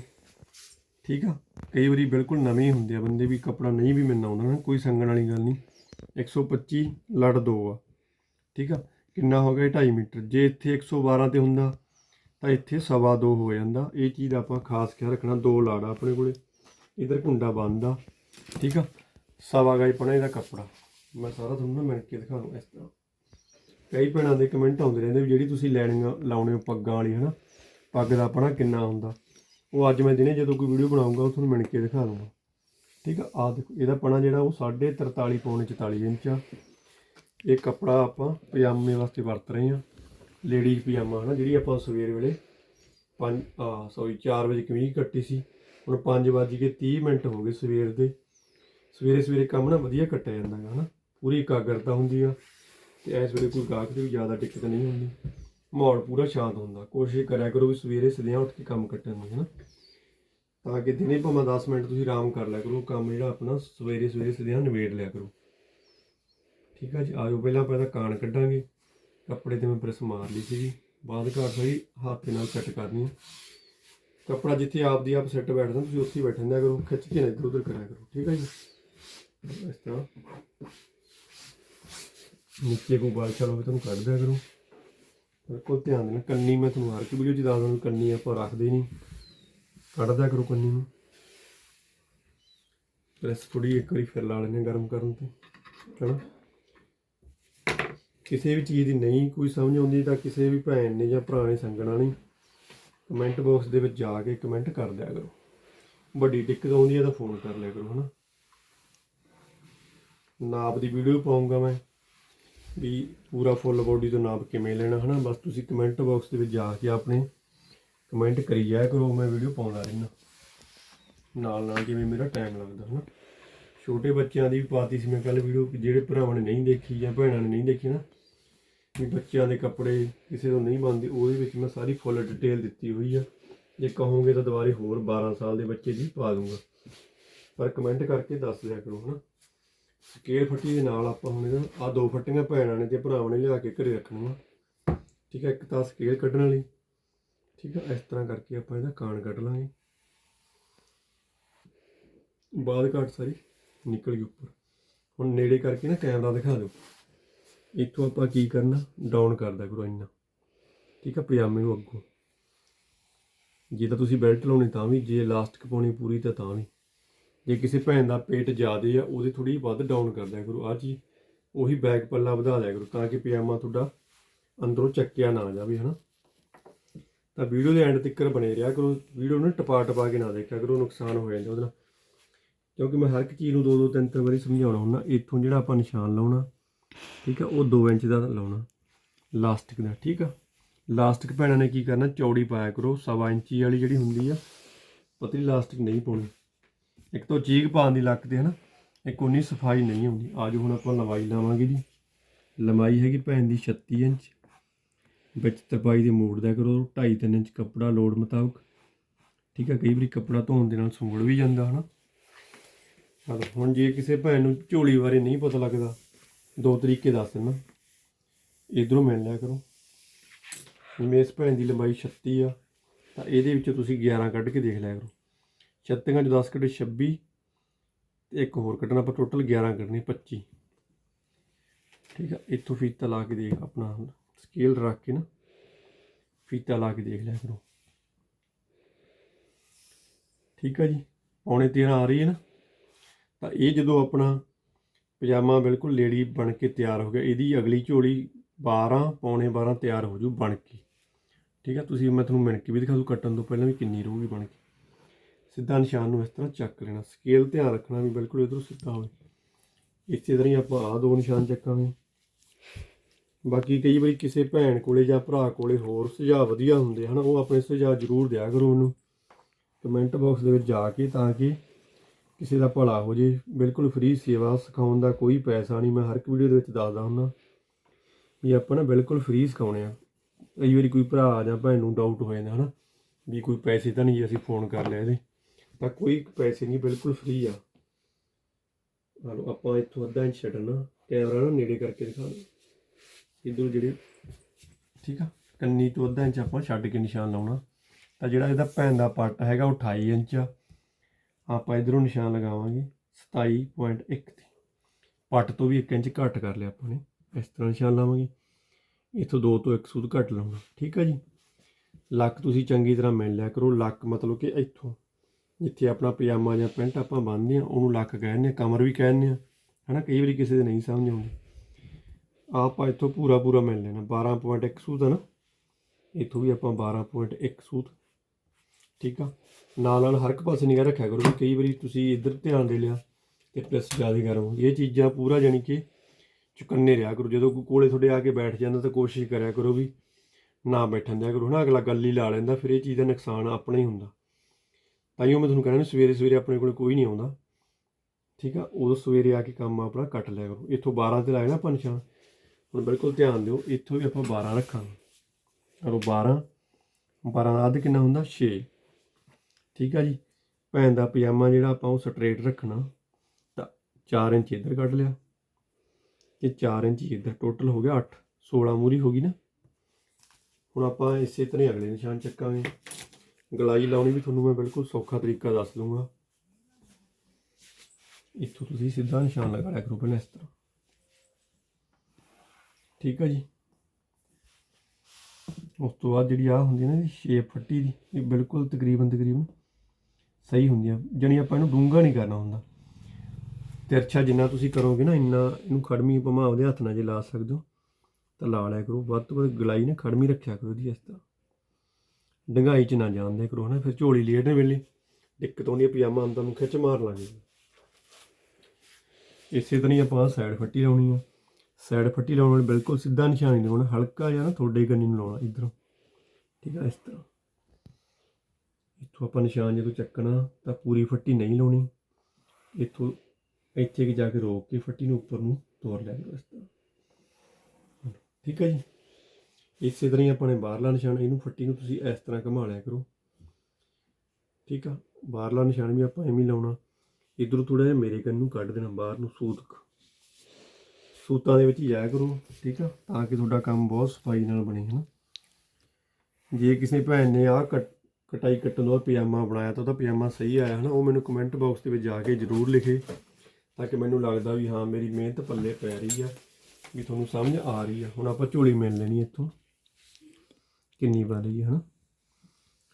ਠੀਕ ਆ? ਕਈ ਵਾਰੀ ਬਿਲਕੁਲ ਨਵੇਂ ਹੀ ਹੁੰਦੇ ਆ ਬੰਦੇ ਵੀ ਕੱਪੜਾ ਨਹੀਂ ਵੀ ਮਿਲਣਾ ਆਉਂਦਾ ਨਾ, ਕੋਈ ਸੰਗਣ ਵਾਲੀ ਗੱਲ ਨਹੀਂ। 125 ਲੜ ਦੋ ਆ, ਠੀਕ ਆ? ਕਿੰਨਾ ਹੋ ਗਿਆ? 2.5 ਮੀਟਰ। ਜੇ ਇੱਥੇ 112 ਤੇ ਹੁੰਦਾ, ਤਾਂ ਇੱਥੇ ਸਵਾ 2 ਹੋ ਜਾਂਦਾ। ਇਹ ਚੀਜ਼ ਦਾ ਆਪਾਂ ਖਾਸ ਖਿਆਲ ਰੱਖਣਾ, ਦੋ ਲਾੜਾ ਆਪਣੇ ਕੋਲੇ। ਇਧਰ ਕੁੰਡਾ ਬੰਦ ਆ ਠੀਕ ਆ? ਸਵਾ ਗਾਈ ਪਣਾ ਇਹਦਾ ਕੱਪੜਾ। ਮੈਂ ਸਾਰਾ ਤੁਹਾਨੂੰ ਨਾ ਮਿਲ ਕੇ ਦਿਖਾਉਂ ਇਸ ਤਰ੍ਹਾਂ। ਕਈ ਭੈਣਾਂ ਦੇ ਕਮੈਂਟ ਆਉਂਦੇ ਰਹਿੰਦੇ ਵੀ ਜਿਹੜੀ ਤੁਸੀਂ ਲੈਣੀਆਂ, ਲਾਉਣੇ ਹੋ ਪੱਗਾਂ ਵਾਲੀ, ਹਨਾ? ਪੱਗ ਦਾ ਪਣਾ ਕਿੰਨਾ ਹੁੰਦਾ। ਉਹ ਅੱਜ ਮੈਂ ਦਿਨੇ ਜਦੋਂ ਕੋਈ ਵੀਡੀਓ ਬਣਾਉਂਗਾ ਉਹ ਤੁਹਾਨੂੰ ਮਿਲ ਕੇ ਦਿਖਾ ਦੂੰਗਾ ਠੀਕ ਆ? ਆ ਦੇਖੋ, ਇਹਦਾ ਪਣਾ ਜਿਹੜਾ ਉਹ 43.5 ਪੌਣੇ 44 ਇੰਚ ਆ। ਇਹ ਕੱਪੜਾ ਆਪਾਂ ਪਜਾਮੇ ਵਾਸਤੇ ਵਰਤ ਰਹੇ ਹਾਂ। ਲੇਡੀਜ਼ ਪਜਾਮਾ, ਹਨਾ? ਜਿਹੜੀ ਆਪਾਂ ਸਵੇਰ ਵੇਲੇ 5 ਆ ਸੌਰੀ 4 ਵਜੇ ਕਮੀਜ਼ ਕੱਟੀ ਸੀ। ਹੁਣ 5 ਵਜੇ ਕੇ 30 ਮਿੰਟ ਹੋ ਗਏ ਸਵੇਰ ਦੇ। ਸਵੇਰੇ ਸਵੇਰੇ ਕੰਮ ਨਾ ਵਧੀਆ ਕੱਟਿਆ ਜਾਂਦਾ ਹੈ ਹਨਾ? ਪੂਰੀ ਇਕਾਗਰਤਾ ਹੁੰਦੀ ਆ ਤੇ ਇਸ ਵੇਲੇ ਕੋਈ ਗਾਹਕ ਦੀ ਵੀ ਜ਼ਿਆਦਾ ਦਿੱਕਤ ਨਹੀਂ ਹੁੰਦੀ। ਮਾਹੌਲ ਪੂਰਾ ਸ਼ਾਂਤ ਹੁੰਦਾ। ਕੋਸ਼ਿਸ਼ ਕਰਿਆ ਕਰੋ ਵੀ ਸਵੇਰੇ ਸਦਿਆਂ ਉੱਠ ਕੇ ਕੰਮ ਕੱਟਣ ਦੀ, ਹਨਾ? ਤਾਂ ਕਿ ਦਿਨੇ ਭਾਵੇਂ 10 ਮਿੰਟ ਤੁਸੀਂ ਆਰਾਮ ਕਰ ਲਿਆ ਕਰੋ, ਕੰਮ ਜਿਹੜਾ ਆਪਣਾ ਸਵੇਰੇ ਸਵੇਰੇ ਸਦਿਆਂ ਨਿਬੇੜ ਲਿਆ ਕਰੋ। ਠੀਕ ਆ ਜੀ? ਆਜੋ ਪਹਿਲਾਂ ਆਪਾਂ ਇਹਦਾ ਕਾਣ ਕੱਢਾਂਗੇ। ਕੱਪੜੇ ਤੇ ਮੈਂ ਪ੍ਰੈਸ ਮਾਰ ਲਈ ਸੀਗੀ। ਬਾਅਦ ਘਾਟ ਸਾਰੀ ਹੱਥ ਦੇ ਨਾਲ ਸੈੱਟ ਕਰਨੀ ਹੈ ਕੱਪੜਾ ਜਿੱਥੇ ਆਪ ਦੀ ਆਪ ਸੈੱਟ ਬੈਠਦਾ, ਤੁਸੀਂ ਉੱਥੇ ਹੀ ਬੈਠਣ ਦਿਆ ਕਰੋ। ਖਿੱਚ ਕੇ ਨਾ ਇੱਧਰ ਉੱਧਰ ਕਰਿਆ ਕਰੋ। ਠੀਕ ਆ ਜੀ? ਇਸ ਤਰ੍ਹਾਂ। ਨੀਚੇ ਕੋ ਬਾਲ ਚਲੋ ਤੁਹਾਨੂੰ ਕੱਢ ਦਿਆ ਕਰੋ। ਬਿਲਕੁਲ ਧਿਆਨ ਦੇਣਾ, ਕੰਨੀ ਮੈਂ ਤੁਹਾਨੂੰ ਹਰ ਇੱਕ ਵੀਡੀਓ 'ਚ ਦੱਸ ਦਿੰਦਾ ਕੰਨੀ ਆਪਾਂ ਰੱਖਦੇ ਨਹੀਂ। ਕੱਢ ਦਿਆ ਕਰੋ ਕੰਨੀ ਨੂੰ। ਪ੍ਰੈਸ ਥੋੜੀ ਇੱਕ ਵਾਰੀ ਫਿਰ ਲਾ ਲੈਣੇ ਗਰਮ ਕਰਨ ਤੇ, ਹੈਨਾ? ਕਿਸੇ ਵੀ ਚੀਜ਼ ਦੀ ਨਹੀਂ ਕੋਈ ਸਮਝ ਆਉਂਦੀ ਤਾਂ ਕਿਸੇ ਵੀ ਭੈਣ ਨੇ ਜਾਂ ਭਰਾ ਨੇ ਸੰਗਣਾ ਨਹੀਂ। ਕਮੈਂਟ ਬਾਕਸ ਦੇ ਵਿੱਚ ਜਾ ਕੇ ਕਮੈਂਟ ਕਰ ਦਿਆ ਕਰੋ। ਵੱਡੀ ਦਿੱਕਤ ਆਉਂਦੀ ਹੈ ਤਾਂ ਫੋਨ ਕਰ ਲਿਆ ਕਰੋ, ਹਨਾ? ਨਾਪ ਦੀ ਵੀਡੀਓ ਪਾਉਂਗਾ ਮੈਂ। ਵੀ ਪੂਰਾ ਫੁੱਲ ਬੋਡੀ ਤੋਂ ਨਾਪ ਕਿਵੇਂ ਲੈਣਾ, ਹਨਾ? ਬਸ ਤੁਸੀਂ ਕਮੈਂਟ ਬਾਕਸ ਦੇ ਵਿੱਚ ਜਾ ਕੇ ਆਪਣੇ ਕਮੈਂਟ ਕਰੀ ਜਾਇਆ ਕਰੋ, ਮੈਂ ਵੀਡੀਓ ਪਾਉਂਦਾ ਰਹਿਣਾ ਨਾਲ ਨਾਲ ਜਿਵੇਂ ਮੇਰਾ ਟਾਈਮ ਲੱਗਦਾ, ਹਨਾ? ਛੋਟੇ ਬੱਚਿਆਂ ਦੀ ਵੀ ਪਾਤੀ ਸੀ ਮੈਂ ਕੱਲ ਵੀਡੀਓ ਜਿਹੜੇ ਭਰਾਵਾਂ ਨੇ ਨਹੀਂ ਦੇਖੀ ਜਾਂ ਭੈਣਾਂ ਨੇ ਨਹੀਂ ਦੇਖੀ ਨਾ, ਵੀ ਬੱਚਿਆਂ ਦੇ ਕੱਪੜੇ ਕਿਸੇ ਤੋਂ ਨਹੀਂ ਬਣਦੇ, ਉਹਦੇ ਵਿੱਚ ਮੈਂ ਸਾਰੀ ਫੁੱਲ ਡਿਟੇਲ ਦਿੱਤੀ ਹੋਈ ਆ। ਜੇ ਕਹੋਗੇ ਤਾਂ ਦੁਬਾਰੇ ਹੋਰ 12 ਸਾਲ ਦੇ ਬੱਚੇ ਦੀ ਪਾ ਦੂੰਗਾ। ਪਰ ਕਮੈਂਟ ਕਰਕੇ ਦੱਸ ਦਿਆ ਕਰੋ, ਹਨਾ? ਸਕੇਲ ਫੱਟੀ ਦੇ ਨਾਲ ਆਪਾਂ ਹੁਣ ਇਹਦਾ ਆ ਦੋ ਫੱਟੀਆਂ ਭੈਣਾਂ ਨੇ ਤੇ ਭਰਾਵਾਂ ਨੇ ਲਿਆ ਕੇ ਘਰੇ ਰੱਖਣੀਆਂ। ਠੀਕ ਹੈ, ਇੱਕ ਤਾਂ ਸਕੇਲ ਕੱਢਣ ਲਈ ਠੀਕ ਹੈ, ਇਸ ਤਰ੍ਹਾਂ ਕਰਕੇ ਆਪਾਂ ਇਹਦਾ ਕਾਣ ਕੱਢ ਲਾਂਗੇ। ਬਾਅਦ ਘੱਟ ਸਾਰੀ ਨਿਕਲ ਗਈ ਉੱਪਰ। ਹੁਣ ਨੇੜੇ ਕਰਕੇ ਨਾ ਕੈਮਰਾ ਦਿਖਾ ਦਿਓ। ਇੱਥੋਂ ਆਪਾਂ ਕੀ ਕਰਨਾ? ਡਾਊਨ ਕਰਦਾ ਕਰੋ ਇੰਨਾ। ਠੀਕ ਹੈ, ਪਜਾਮੇ ਨੂੰ ਅੱਗੋਂ। ਜੇ ਤਾਂ ਤੁਸੀਂ ਬੈਲਟ ਲਾਉਣੀ ਤਾਂ ਵੀ, ਜੇ ਇਲਾਸਟਿਕ ਪਾਉਣੀ ਪੂਰੀ ਤਾਂ ਤਾਂ ਵੀ। ਜੇ ਕਿਸੇ ਭੈਣ ਦਾ ਪੇਟ ਜ਼ਿਆਦੇ ਆ, ਉਹਦੇ ਥੋੜੀ ਵੱਧ ਡਾਊਨ ਕਰ ਦਿਆ ਕਰੋ ਆ ਚੀਜ਼। ਉਹੀ ਬੈਕ ਪੱਲਾ ਵਧਾ ਦਿਆ ਕਰੋ ਤਾਂ ਕਿ ਪਜਾਮਾ ਤੁਹਾਡਾ ਅੰਦਰੋਂ ਚੱਕਿਆ ਨਾ ਜਾਵੇ, ਹਨਾ? ਤਾਂ ਵੀਡੀਓ ਦੇ ਐਂਡ ਤੱਕ ਬਣੇ ਰਿਹਾ ਕਰੋ ਵੀਡੀਓ ਨੂੰ ਟਪਾ ਟਪਾ ਕੇ ਨਾ ਦੇਖਿਆ ਕਰੋ, ਨੁਕਸਾਨ ਹੋ ਜਾਂਦਾ ਉਹਦੇ ਨਾਲ। ਕਿਉਂਕਿ ਮੈਂ ਹਰ ਇੱਕ ਚੀਜ਼ ਨੂੰ ਦੋ ਦੋ ਤਿੰਨ ਤਿੰਨ ਵਾਰੀ ਸਮਝਾਉਣਾ ਹੁੰਦਾ, ਇੱਥੋਂ ਜਿਹੜਾ ਆਪਾਂ ਨਿਸ਼ਾਨ ਲਾਉਣਾ, ਠੀਕ ਆ, ਉਹ 2 ਇੰਚ ਦਾ ਲਾਉਣਾ ਲਾਸਟਿਕ ਦਾ, ਠੀਕ ਆ? ਲਾਸਟਿਕ ਭੈਣਾਂ ਨੇ ਕੀ ਕਰਨਾ, ਚੌੜੀ ਪਾਇਆ ਕਰੋ, ਸਵਾ ਇੰਚੀ ਵਾਲੀ ਜਿਹੜੀ ਹੁੰਦੀ ਆ, ਪਤਲੀ ਲਾਸਟਿਕ ਨਹੀਂ ਪਾਉਣੀ। ਇੱਕ ਤਾਂ ਚੀਕ ਪਾਉਣ ਦੀ ਲੱਕ ਤੇ ਹਨਾ ਇੱਕ ਉਨੀ ਸਫ਼ਾਈ ਨਹੀਂ ਆਉਂਦੀ ਆਜੋ ਹੁਣ ਆਪਾਂ ਲੰਬਾਈ ਲਾਵਾਂਗੇ ਜੀ। ਲੰਬਾਈ ਹੈਗੀ ਭੈਣ ਦੀ 36 ਇੰਚ। ਵਿੱਚ ਤਰਪਾਈ ਦੇ ਮੋੜ ਦਿਆ ਕਰੋ 2.5 3 ਇੰਚ ਕੱਪੜਾ ਲੋਡ ਮੁਤਾਬਕ। ਠੀਕ ਆ, ਕਈ ਵਾਰੀ ਕੱਪੜਾ ਧੋਣ ਦੇ ਨਾਲ ਸੁੰਗੜ ਵੀ ਜਾਂਦਾ, ਹਨਾ। ਚਲੋ ਹੁਣ ਜੇ ਕਿਸੇ ਭੈਣ ਨੂੰ ਝੋਲੀ ਬਾਰੇ ਨਹੀਂ ਪਤਾ ਲੱਗਦਾ, ਦੋ ਤਰੀਕੇ ਦੱਸ ਦਿੰਦਾ ਇਧਰੋਂ ਮਿਲ ਲਿਆ ਕਰੋ। ਜਿਵੇਂ ਇਸ ਭੈਣ ਦੀ ਲੰਬਾਈ 36 ਆ, ਤਾਂ ਇਹਦੇ ਵਿੱਚੋਂ ਤੁਸੀਂ 11 ਕੱਢ ਕੇ ਦੇਖ ਲਿਆ ਕਰੋ। 36 ਚ 10 ਕੱਢੇ 26 ਤੇ ਇੱਕ ਹੋਰ ਕੱਢਣਾ, ਆਪਾਂ ਟੋਟਲ 11 ਕੱਢਣੇ 25 ਠੀਕ ਆ, ਇੱਥੋਂ ਫੀਤਾ ਲਾ ਕੇ ਦੇਖ ਆਪਣਾ ਸਕੇਲ ਰੱਖ ਕੇ ਨਾ, ਫੀਤਾ ਲਾ ਕੇ ਦੇਖ ਲਿਆ ਕਰੋ। ਠੀਕ ਆ ਜੀ, ਪੌਣੇ 13 ਆ ਰਹੀ ਹੈ ਨਾ, ਤਾਂ ਇਹ ਜਦੋਂ ਆਪਣਾ ਪਜਾਮਾ ਬਿਲਕੁਲ ਲੇਡੀ ਬਣ ਕੇ ਤਿਆਰ ਹੋ ਗਿਆ, ਇਹਦੀ ਅਗਲੀ ਝੋਲੀ 12 ਪੌਣੇ 12 ਤਿਆਰ ਹੋ ਜੂ ਬਣ ਕੇ। ਠੀਕ ਆ, ਤੁਸੀਂ ਮੈਂ ਤੁਹਾਨੂੰ ਮਿਣ ਕੇ ਵੀ ਦਿਖਾ ਦੂ, ਕੱਟਣ ਤੋਂ ਪਹਿਲਾਂ ਵੀ ਕਿੰਨੀ ਰਹੂਗੀ ਬਣ ਕੇ। ਸਿੱਧਾ ਨਿਸ਼ਾਨ ਨੂੰ ਇਸ ਤਰ੍ਹਾਂ ਚੱਕ ਲੈਣਾ। ਸਕੇਲ ਧਿਆਨ ਰੱਖਣਾ ਵੀ ਬਿਲਕੁਲ ਇਧਰੋਂ ਸਿੱਧਾ ਹੋਵੇ। ਇਸੇ ਤਰ੍ਹਾਂ ਹੀ ਆਪਾਂ ਆ ਦੋ ਨਿਸ਼ਾਨ ਚੱਕਾਂਗੇ। ਬਾਕੀ ਕਈ ਵਾਰੀ ਕਿਸੇ ਭੈਣ ਕੋਲੇ ਜਾਂ ਭਰਾ ਕੋਲੇ ਹੋਰ ਸੁਝਾਅ ਵਧੀਆ ਹੁੰਦੇ ਹਨ, ਉਹ ਆਪਣੇ ਸੁਝਾਅ ਜ਼ਰੂਰ ਦਿਆ ਕਰੋ ਉਹਨੂੰ। ਕਮੈਂਟ ਬਾਕਸ ਦੇ ਵਿੱਚ ਜਾ ਕੇ ਤਾਂ ਕਿ ਕਿਸੇ ਦਾ ਭਲਾ ਹੋ ਜੇ। ਬਿਲਕੁਲ ਫ੍ਰੀ ਸੇਵਾ ਸਿਖਾਉਣ ਦਾ ਕੋਈ ਪੈਸਾ ਨਹੀਂ। ਮੈਂ ਹਰ ਇੱਕ ਵੀਡੀਓ ਦੇ ਵਿੱਚ ਦੱਸਦਾ ਹੁੰਦਾ ਵੀ ਆਪਾਂ ਨਾ ਬਿਲਕੁਲ ਫ੍ਰੀ ਸਿਖਾਉਣੇ ਆ। ਕਈ ਵਾਰੀ ਕੋਈ ਭਰਾ ਜਾਂ ਭੈਣ ਨੂੰ ਡਾਊਟ ਹੋ ਜਾਂਦਾ ਹਨਾ, ਵੀ ਕੋਈ ਪੈਸੇ ਤਾਂ ਨਹੀਂ ਜੀ, ਅਸੀਂ ਫੋਨ ਕਰ ਲਿਆ ਇਹਦੇ। ਤਾਂ ਕੋਈ ਪੈਸੇ ਨਹੀਂ, ਬਿਲਕੁਲ ਫ੍ਰੀ ਆ। ਹਾਲੋ ਆਪਾਂ ਇੱਥੋਂ ਅੱਧਾ ਇੰਚ ਛੱਡਣਾ ਕੈਮਰਾ ਨਾ ਨੇੜੇ ਕਰਕੇ ਦਿਖਾ ਦਿਓ। ਇਧਰ ਜਿਹੜੇ, ਠੀਕ ਆ, ਕੰਨੀ ਤੋਂ ਅੱਧਾ ਇੰਚ ਆਪਾਂ ਛੱਡ ਕੇ ਨਿਸ਼ਾਨ ਲਾਉਣਾ। ਤਾਂ ਜਿਹੜਾ ਇਹਦਾ ਭੈਣ ਦਾ ਪੱਟ ਹੈਗਾ, ਉਹ 28 ਇੰਚ ਆ। ਆਪਾਂ ਇਧਰੋਂ ਨਿਸ਼ਾਨ ਲਗਾਵਾਂਗੇ 27.1 ਤੇ ਪੱਟ ਤੋਂ ਵੀ 1 ਇੰਚ ਘੱਟ ਕਰ ਲਿਆ ਆਪਾਂ ਨੇ। ਇਸ ਤਰ੍ਹਾਂ ਨਿਸ਼ਾਨ ਲਾਵਾਂਗੇ। ਇੱਥੋਂ 2 ਤੋਂ 1 ਸੂਤ ਘੱਟ ਲਾਉਣਾ। ਠੀਕ ਆ ਜੀ? ਲੱਕ ਤੁਸੀਂ ਚੰਗੀ ਤਰ੍ਹਾਂ ਮਿਲ ਲਿਆ ਕਰੋ। ਲੱਕ ਮਤਲਬ ਕਿ ਇੱਥੋਂ ਜਿੱਥੇ ਆਪਣਾ ਪਜਾਮਾ ਜਾਂ ਪੈਂਟ ਆਪਾਂ ਬੰਨ੍ਹਦੇ ਆ ਉਹਨੂੰ ਲੱਕ ਕਹਿੰਦੇ ਆ ਕਮਰ ਵੀ ਕਹਿੰਦੇ ਆ ਹਨਾ, ਕਈ ਵਾਰੀ ਕਿਸੇ ਦੇ ਨਹੀਂ ਸਮਝ ਆਉਂਦੀ। ਆਪਾਂ ਇੱਥੋਂ ਪੂਰਾ ਪੂਰਾ ਮਿਲ ਲੈਣਾ 12.1 ਸੂਤ ਹੈ ਨਾ, ਇੱਥੋਂ ਵੀ ਆਪਾਂ 12.1 ਸੂਤ, ਠੀਕ ਆ? ਨਾਲ ਨਾਲ ਹਰ ਇੱਕ ਪਾਸੇ ਨਿਗਾਹ ਰੱਖਿਆ ਕਰੋ ਵੀ ਕਈ ਵਾਰੀ ਤੁਸੀਂ ਇੱਧਰ ਧਿਆਨ ਦੇ ਲਿਆ ਤੇ ਪਲੱਸ ਜ਼ਿਆਦਾ ਕਰੋ ਇਹ ਚੀਜ਼ਾਂ ਪੂਰਾ ਜਾਨੀ ਕਿ ਚੁਕੰਨੇ ਰਿਹਾ ਕਰੋ। ਜਦੋਂ ਕੋਈ ਕੋਲੇ ਤੁਹਾਡੇ ਆ ਕੇ ਬੈਠ ਜਾਂਦਾ ਤਾਂ ਕੋਸ਼ਿਸ਼ ਕਰਿਆ ਕਰੋ ਵੀ ਨਾ ਬੈਠਣ ਦਿਆ ਕਰੋ ਨਾ ਅਗਲਾ ਗੱਲ ਹੀ ਲਾ ਲੈਂਦਾ, ਫਿਰ ਇਹ ਚੀਜ਼ ਦਾ ਨੁਕਸਾਨ ਆਪਣਾ ਹੀ ਹੁੰਦਾ। ਤਾਈਓ ਮੈਂ ਤੁਹਾਨੂੰ ਕਹਿੰਦਾ ਸਵੇਰੇ ਸਵੇਰੇ ਆਪਣੇ ਕੋਲ ਕੋਈ ਨਹੀਂ ਆਉਂਦਾ। ਠੀਕ ਆ? ਉਦੋਂ ਸਵੇਰੇ ਆ ਕੇ ਕੰਮ ਆਪਣਾ ਕੱਟ ਲਿਆ ਕਰੋ। ਇੱਥੋਂ 12 ਤੇ ਲਾਇਆ ਨਾ ਆਪਾਂ ਨਿਸ਼ਾਨ। ਹੁਣ ਬਿਲਕੁਲ ਧਿਆਨ ਦਿਓ, ਇੱਥੋਂ ਵੀ ਆਪਾਂ 12 ਰੱਖਾਂਗੇ। ਕਰੋ 12 12 ਦਾ ਅੱਧ ਕਿੰਨਾ ਹੁੰਦਾ? 6 ਠੀਕ ਆ ਜੀ? ਭੈਣ ਦਾ ਪਜਾਮਾ ਜਿਹੜਾ ਆਪਾਂ ਉਹ ਸਟ੍ਰੇਟ ਰੱਖਣਾ। ਤਾਂ 4 ਇੰਚ ਇੱਧਰ ਕੱਢ ਲਿਆ। ਤੇ 4 ਇੰਚ ਇੱਧਰ ਟੋਟਲ ਹੋ ਗਿਆ 8 16 ਮੂਰੀ ਹੋ ਗਈ ਨਾ। ਹੁਣ ਆਪਾਂ ਇਸੇ ਤਰ੍ਹਾਂ ਅਗਲੇ ਨਿਸ਼ਾਨ ਚੱਕਾਂਗੇ। ਗਲਾਈ ਲਾਉਣੀ ਵੀ ਤੁਹਾਨੂੰ ਮੈਂ ਬਿਲਕੁਲ ਸੌਖਾ ਤਰੀਕਾ ਦੱਸ ਦੂੰਗਾ ਇੱਥੋਂ ਤੁਸੀਂ ਸਿੱਧਾ ਨਿਸ਼ਾਨ ਲਗਾ ਲਿਆ ਕਰੋ ਪਹਿਲਾਂ ਇਸ ਤਰ੍ਹਾਂ। ਠੀਕ ਆ ਜੀ। ਉਸ ਤੋਂ ਬਾਅਦ ਜਿਹੜੀ ਆ ਹੁੰਦੀ ਨਾ ਸ਼ੇਪ ਫੱਟੀ ਦੀ, ਇਹ ਬਿਲਕੁਲ ਤਕਰੀਬਨ ਤਕਰੀਬਨ ਸਹੀ ਹੁੰਦੀ ਆ। ਜਣੀ ਆਪਾਂ ਇਹਨੂੰ ਡੂੰਘਾ ਨਹੀਂ ਕਰਨਾ ਹੁੰਦਾ। ਤਿਰਛਾ ਜਿੰਨਾ ਤੁਸੀਂ ਕਰੋਗੇ ਨਾ, ਇੰਨਾ ਇਹਨੂੰ ਖੜਮੀ ਭਾਵੇਂ ਆਪਦੇ ਹੱਥ ਨਾਲ ਜੇ ਲਾ ਸਕਦੇ ਹੋ, ਤਾਂ ਲਾ ਲਿਆ ਕਰੋ। ਵੱਧ ਤੋਂ ਵੱਧ ਗਲਾਈ ਨੇ ਖੜਮੀ ਰੱਖਿਆ ਕਰੋ ਇਹਦੀ ਇਸ ਤਰ੍ਹਾਂ। ਡੰਗਾਈ ਚ ਨਾ ਜਾਂਦੇ ਕਰੋ ਹਨਾ, ਫਿਰ ਝੋਲੀ ਲੇਟ ਨੇ ਵੇਲੇ। ਦਿੱਕਤ ਆਉਂਦੀ ਹੈ ਪਜਾਮਾ ਅੰਦਰ ਨੂੰ ਖਿੱਚ ਮਾਰ ਲਾਂਗੇ ਇਸੇ ਤਰ੍ਹਾਂ ਹੀ ਆਪਾਂ ਸਾਈਡ ਫੱਟੀ ਲਾਉਣੀ ਆ। ਸਾਈਡ ਫੱਟੀ ਲਾਉਣ ਵਾਲੀ ਬਿਲਕੁਲ ਸਿੱਧਾ ਨਿਸ਼ਾਨ ਨਹੀਂ ਲਾਉਣਾ, ਹਲਕਾ ਜਿਹਾ ਨਾ ਤੁਹਾਡੇ ਕੰਨੀ ਨੂੰ ਲਾਉਣਾ ਇਧਰੋਂ। ਠੀਕ ਆ, ਇਸ ਤਰ੍ਹਾਂ। ਇੱਥੋਂ ਆਪਾਂ ਨਿਸ਼ਾਨ ਜਦੋਂ ਚੱਕਣਾ, ਤਾਂ ਪੂਰੀ ਫੱਟੀ ਨਹੀਂ ਲਾਉਣੀ। ਇੱਥੋਂ ਇੱਥੇ ਕਿ ਜਾ ਕੇ ਰੋਕ ਕੇ ਫੱਟੀ ਨੂੰ ਉੱਪਰ ਨੂੰ ਤੋੜ ਲਿਆ ਇਸ ਤਰ੍ਹਾਂ। ਠੀਕ ਹੈ ਜੀ। ਇਸੇ ਤਰ੍ਹਾਂ ਹੀ ਆਪਾਂ ਨੇ ਬਾਹਰਲਾ ਨਿਸ਼ਾਨ, ਇਹਨੂੰ ਫੱਟੀ ਨੂੰ ਤੁਸੀਂ ਇਸ ਤਰ੍ਹਾਂ ਘੁਮਾ ਲਿਆ ਕਰੋ। ਠੀਕ ਆ? ਬਾਹਰਲਾ ਨਿਸ਼ਾਨ ਵੀ ਆਪਾਂ ਐਵੇਂ ਲਾਉਣਾ। ਇਧਰੋਂ ਥੋੜਾ ਜਿਹਾ ਮੇਰੇ ਕੰਨ ਨੂੰ ਕੱਢ ਦੇਣਾ, ਬਾਹਰ ਨੂੰ ਸੂਤ ਸੂਤਾਂ ਦੇ ਵਿੱਚ ਜਾਇਆ ਕਰੋ, ਠੀਕ ਆ? ਤਾਂ ਕਿ ਤੁਹਾਡਾ ਕੰਮ ਬਹੁਤ ਸਫ਼ਾਈ ਨਾਲ ਬਣੇ, ਹਨਾ? ਜੇ ਕਿਸੇ ਭੈਣ ਨੇ ਆਹ ਕਟਾਈ ਕੱਟਣ ਦਾ ਪਜਾਮਾ ਬਣਾਇਆ ਤਾਂ ਉਹਦਾ ਪਜਾਮਾ ਸਹੀ ਆਇਆ, ਹਨਾ? ਉਹ ਮੈਨੂੰ ਕਮੈਂਟ ਬਾਕਸ ਦੇ ਵਿੱਚ ਜਾ ਕੇ ਜਰੂਰ ਲਿਖੇ, ਤਾਂ ਕਿ ਮੈਨੂੰ ਲੱਗਦਾ ਵੀ ਹਾਂ, ਮੇਰੀ ਮਿਹਨਤ ਪੱਲੇ ਪੈ ਰਹੀ ਆ, ਵੀ ਤੁਹਾਨੂੰ ਸਮਝ ਆ ਰਹੀ ਆ। ਹੁਣ ਆਪਾਂ ਝੋਲੀ ਮਿਲ ਲੈਣੀ ਇੱਥੋਂ। ਕਿੰਨੀ ਬਣ ਰਹੀ ਹੈ, ਹਨਾ?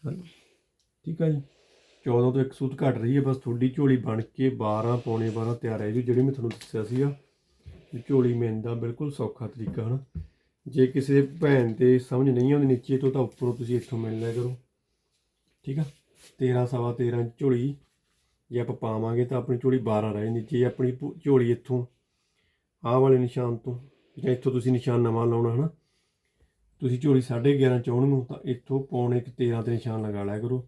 ਹਾਂਜੀ। ਠੀਕ ਆ ਜੀ। 14 ਤੋਂ ਇੱਕ ਸੂਤ ਘਟ ਰਹੀ ਹੈ, ਬਸ ਤੁਹਾਡੀ ਝੋਲੀ ਬਣ ਕੇ 12 ਪੌਣੇ 12 ਤਿਆਰ ਹੈ ਜੀ, ਜਿਹੜੀ ਮੈਂ ਤੁਹਾਨੂੰ ਦੱਸਿਆ ਸੀਗਾ। ਝੋਲੀ ਮਿਲਣ ਦਾ ਬਿਲਕੁਲ ਸੌਖਾ ਤਰੀਕਾ, ਹਨਾ? ਜੇ ਕਿਸੇ ਭੈਣ ਤੇ ਸਮਝ ਨਹੀਂ ਆਉਂਦੀ ਨੀਚੇ ਤੋਂ, ਤਾਂ ਉੱਪਰੋਂ ਤੁਸੀਂ ਇੱਥੋਂ ਮਿਲ ਲਿਆ ਕਰੋ। ਠੀਕ ਆ? 13 ਸਵਾ 13 ਝੋਲੀ, ਜੇ ਆਪਾਂ ਪਾਵਾਂਗੇ ਤਾਂ ਆਪਣੀ ਝੋਲੀ 12 ਰਹਿ ਜਾਂਦੀ। ਜੇ ਆਪਣੀ ਭੂ- ਝੋਲੀ ਇੱਥੋਂ ਆਹ ਵਾਲੇ ਨਿਸ਼ਾਨ ਤੋਂ, ਜਾਂ ਇੱਥੋਂ ਤੁਸੀਂ ਨਿਸ਼ਾਨ ਨਵਾਂ ਲਾਉਣਾ, ਹਨਾ? ਤੁਸੀਂ ਝੋਲੀ 11.5 ਚਾਹੁਣ ਨੂੰ, ਤਾਂ ਇੱਥੋਂ ਪੌਣੇ ਕੁ 13 ਤੇ ਨਿਸ਼ਾਨ ਲਗਾ ਲਿਆ ਕਰੋ।